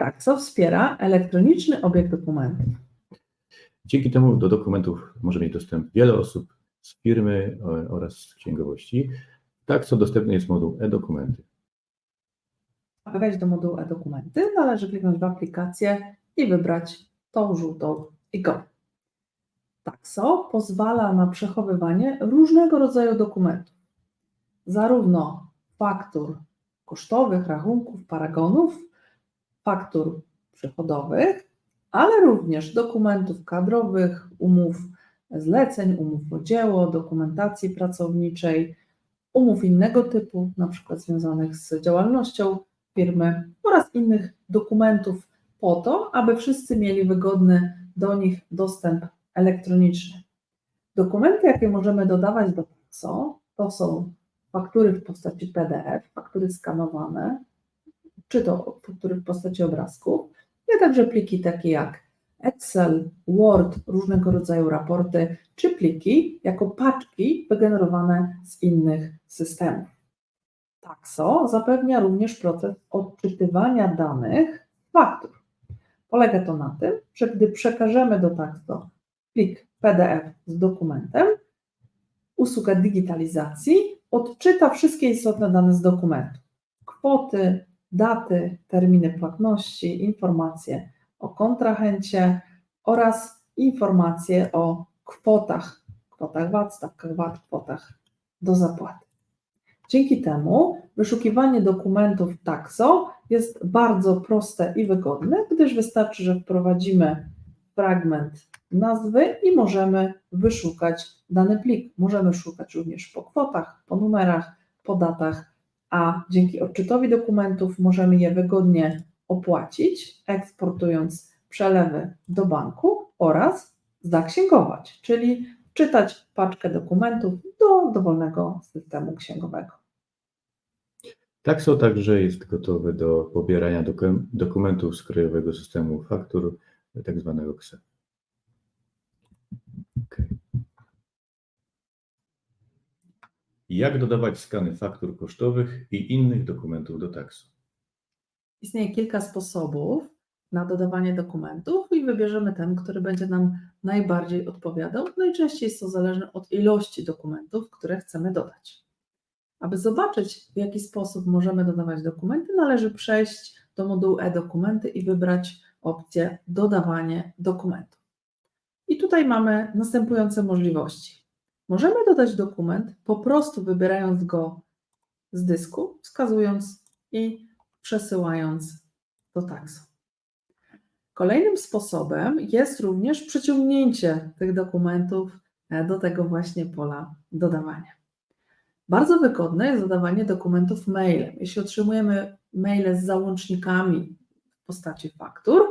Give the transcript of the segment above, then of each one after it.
Taxo wspiera elektroniczny obieg dokumentów. Dzięki temu do dokumentów może mieć dostęp wiele osób z firmy oraz z księgowości. Tak, co dostępny jest moduł e-dokumenty. Aby wejść do modułu e-dokumenty, należy kliknąć w aplikację i wybrać tą żółtą ikonę. Taxo pozwala na przechowywanie różnego rodzaju dokumentów, zarówno faktur kosztowych, rachunków, paragonów, faktur przychodowych, ale również dokumentów kadrowych, umów zleceń, umów o dzieło, dokumentacji pracowniczej, umów innego typu, na przykład związanych z działalnością firmy oraz innych dokumentów po to, aby wszyscy mieli wygodny do nich dostęp elektroniczny. Dokumenty, jakie możemy dodawać do Taxo, to są faktury w postaci PDF, faktury skanowane, czy to w postaci obrazków, a także pliki takie jak Excel, Word, różnego rodzaju raporty, czy pliki jako paczki wygenerowane z innych systemów. Taxo zapewnia również proces odczytywania danych faktur. Polega to na tym, że gdy przekażemy do Taxo plik PDF z dokumentem, usługa digitalizacji odczyta wszystkie istotne dane z dokumentu. Kwoty, daty, terminy płatności, informacje o kontrahencie oraz informacje o kwotach, kwotach VAT, stawkach VAT, kwotach do zapłaty. Dzięki temu wyszukiwanie dokumentów taxo jest bardzo proste i wygodne, gdyż wystarczy, że wprowadzimy fragment nazwy i możemy wyszukać dany plik. Możemy szukać również po kwotach, po numerach, po datach, a dzięki odczytowi dokumentów możemy je wygodnie opłacić, eksportując przelewy do banku oraz zaksięgować, czyli czytać paczkę dokumentów do dowolnego systemu księgowego. Taxo także jest gotowy do pobierania doku- dokumentów z krajowego systemu faktur, tak zwanego KSE. Okej. Jak dodawać skany faktur kosztowych i innych dokumentów do Taxo? Istnieje kilka sposobów na dodawanie dokumentów i wybierzemy ten, który będzie nam najbardziej odpowiadał. Najczęściej jest to zależne od ilości dokumentów, które chcemy dodać. Aby zobaczyć, w jaki sposób możemy dodawać dokumenty, należy przejść do modułu e-dokumenty i wybrać opcję dodawanie dokumentów. I tutaj mamy następujące możliwości. Możemy dodać dokument po prostu wybierając go z dysku, wskazując i przesyłając do Taxo. Kolejnym sposobem jest również przyciągnięcie tych dokumentów e, do tego właśnie pola dodawania. Bardzo wygodne jest dodawanie dokumentów mailem. Jeśli otrzymujemy maile z załącznikami w postaci faktur,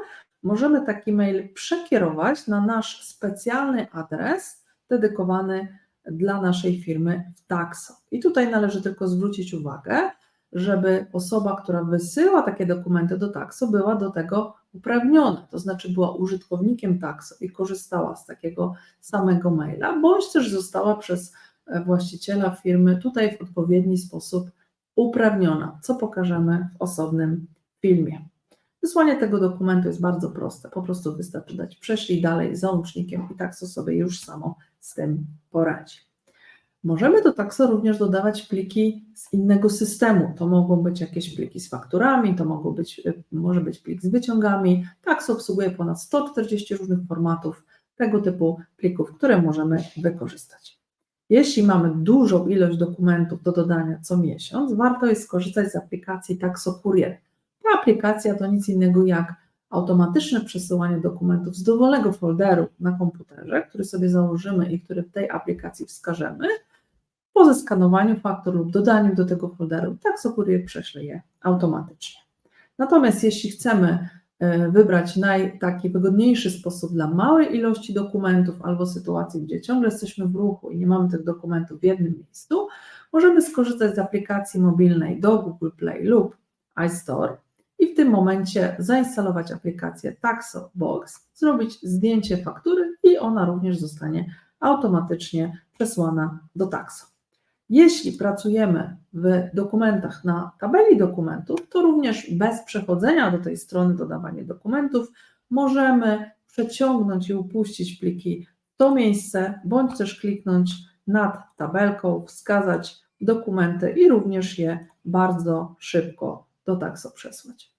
możemy taki mail przekierować na nasz specjalny adres dedykowany dla naszej firmy w Taxo. I tutaj należy tylko zwrócić uwagę, żeby osoba, która wysyła takie dokumenty do Taxo, była do tego uprawniona, to znaczy była użytkownikiem Taxo i korzystała z takiego samego maila, bądź też została przez e, właściciela firmy tutaj w odpowiedni sposób uprawniona, co pokażemy w osobnym filmie. Wysłanie tego dokumentu jest bardzo proste, po prostu wystarczy dać prześlij dalej załącznikiem i Taxo sobie już samo z tym poradzi. Możemy do Taxo również dodawać pliki z innego systemu. To mogą być jakieś pliki z fakturami, to mogą być, y, może być plik z wyciągami. Taxo obsługuje ponad 140 różnych formatów tego typu plików, które możemy wykorzystać. Jeśli mamy dużą ilość dokumentów do dodania co miesiąc, warto jest skorzystać z aplikacji Taxo Courier. Aplikacja to nic innego jak automatyczne przesyłanie dokumentów z dowolnego folderu na komputerze, który sobie założymy i który w tej aplikacji wskażemy, po zeskanowaniu faktur lub dodaniu do tego folderu, Taxo Courier prześle je automatycznie. Natomiast jeśli chcemy e, wybrać naj, taki wygodniejszy sposób dla małej ilości dokumentów albo sytuacji, gdzie ciągle jesteśmy w ruchu i nie mamy tych dokumentów w jednym miejscu, możemy skorzystać z aplikacji mobilnej do Google Play lub iStore i w tym momencie zainstalować aplikację Taxo Box, zrobić zdjęcie faktury i ona również zostanie automatycznie przesłana do Taxo. Jeśli pracujemy w dokumentach na tabeli dokumentów, to również bez przechodzenia do tej strony dodawanie dokumentów możemy przeciągnąć i upuścić pliki w to miejsce, bądź też kliknąć nad tabelką, wskazać dokumenty i również je bardzo szybko do takso przesłać.